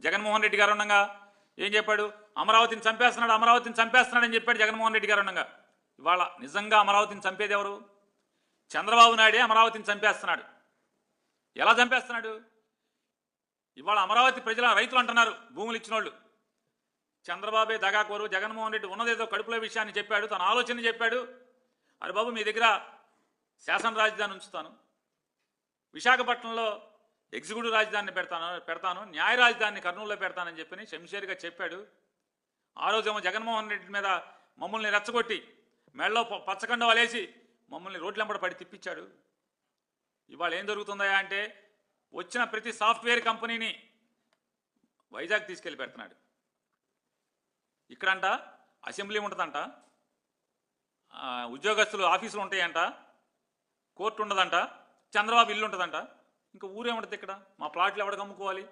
జగన్మోహన్ రెడ్డి గారు ఉండగా ఏం చెప్పాడు? అమరావతిని చంపేస్తున్నాడు అమరావతిని చంపేస్తున్నాడని చెప్పాడు జగన్మోహన్ రెడ్డి గారు ఉండగా. ఇవాళ నిజంగా అమరావతిని చంపేది ఎవరు? చంద్రబాబు నాయుడే అమరావతిని చంపేస్తున్నాడు. ఎలా చంపేస్తున్నాడు? ఇవాళ అమరావతి ప్రజల రైతులు అంటున్నారు భూములు ఇచ్చిన వాళ్ళు చంద్రబాబే దగాకోరు జగన్మోహన్ రెడ్డి ఉన్నదేదో కడుపులో విషయాన్ని చెప్పాడు తన ఆలోచన చెప్పాడు. అరే బాబు మీ దగ్గర శాసన రాజధాని ఉంచుతాను. విశాఖపట్నంలో ఎగ్జిక్యూటివ్ రాజధానిని పెడతాను పెడతాను న్యాయ రాజధానిని కర్నూలులో పెడతానని చెప్పని శంషేర్గా చెప్పాడు. ఆ రోజేమో జగన్మోహన్ రెడ్డి మీద మమ్మల్ని రెచ్చగొట్టి మెడలో ప- పచ్చకండ వలేసి మమ్మల్ని రోడ్లెంబడ పడి తిప్పించాడు. ఇవాళ ఏం జరుగుతుందా అంటే వచ్చిన ప్రతి సాఫ్ట్వేర్ కంపెనీని వైజాగ్ తీసుకెళ్ళి పెడుతున్నాడు. ఇక్కడంట అసెంబ్లీ ఉంటుందంట ఉద్యోగస్తులు ఆఫీసులు ఉంటాయంట కోర్టు ఉండదంట చంద్రబాబు ఇల్లు ఉంటుందంట. ఇంకా ఊరేమడుతుంది ఇక్కడ? మా ప్లాట్లు ఎవడికి అమ్ముకోవాలి?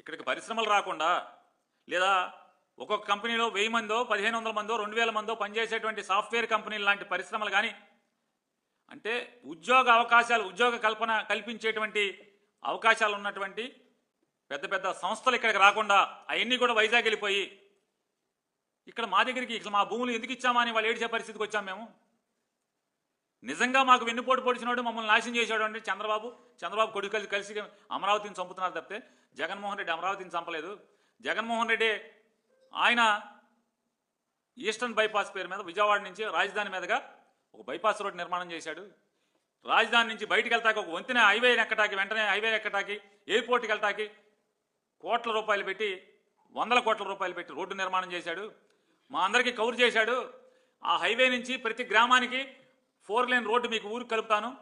ఇక్కడికి పరిశ్రమలు రాకుండా లేదా ఒక్కొక్క కంపెనీలో వెయ్యి మందో పదిహేను వందల మందో రెండు వేల మందో పనిచేసేటువంటి సాఫ్ట్వేర్ కంపెనీలు లాంటి పరిశ్రమలు కానీ అంటే ఉద్యోగ అవకాశాలు ఉద్యోగ కల్పన కల్పించేటువంటి అవకాశాలు ఉన్నటువంటి పెద్ద పెద్ద సంస్థలు ఇక్కడికి రాకుండా అవన్నీ కూడా వైజాగ్ వెళ్ళిపోయి ఇక్కడ మా దగ్గరికి ఇట్లా మా భూములు ఎందుకు ఇచ్చామా అని వాళ్ళు ఏడిచే పరిస్థితికి వచ్చాం మేము. నిజంగా మాకు వెన్నుపోటు పొడిచినాడు మమ్మల్ని నాశనం చేశాడు అంటే చంద్రబాబు చంద్రబాబు కొడుకు కలిసి కలిసి అమరావతిని చంపుతున్నారు తప్పితే జగన్మోహన్ రెడ్డి అమరావతిని చంపలేదు. జగన్మోహన్ రెడ్డి ఆయన ఈస్టర్న్ బైపాస్ పేరు మీద విజయవాడ నుంచి రాజధాని మీదుగా ఒక బైపాస్ రోడ్ నిర్మాణం చేశాడు. రాజధాని నుంచి బయటికి వెళ్తాకి ఒక వంతెన హైవే ఎక్కటాకి వెంటనే హైవే ఎక్కటాకి ఎయిర్పోర్ట్కి వెళ్తాకి కోట్ల రూపాయలు పెట్టి వందల కోట్ల రూపాయలు పెట్టి రోడ్డు నిర్మాణం చేశాడు. మా అందరికీ కవర్ చేశాడు. ఆ హైవే నుంచి ప్రతి గ్రామానికి ఫోర్ లేన్ రోడ్డు మీకు ఊరికి కలుపుతాను.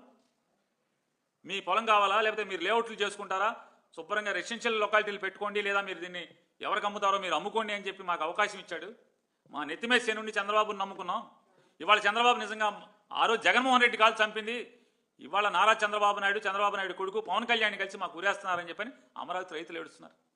మీ పొలం కావాలా? లేకపోతే మీరు లేఅవుట్లు చేసుకుంటారా? శుభ్రంగా రెసిడెన్షియల్ లొకాలిటీలు పెట్టుకోండి. లేదా మీరు దీన్ని ఎవరికి అమ్ముతారో మీరు అమ్ముకోండి అని చెప్పి మాకు అవకాశం ఇచ్చాడు. మా నెత్తిమే నుండి చంద్రబాబును నమ్ముకున్నాం. ఇవాళ చంద్రబాబు నిజంగా ఆ రోజు జగన్మోహన్ రెడ్డి కాలు చంపింది. ఇవాళ నారా చంద్రబాబు నాయుడు చంద్రబాబు నాయుడు కొడుకు పవన్ కళ్యాణ్ కలిసి మాకు ఉరేస్తున్నారని చెప్పని అమరావతి రైతులు ఏడుస్తున్నారు.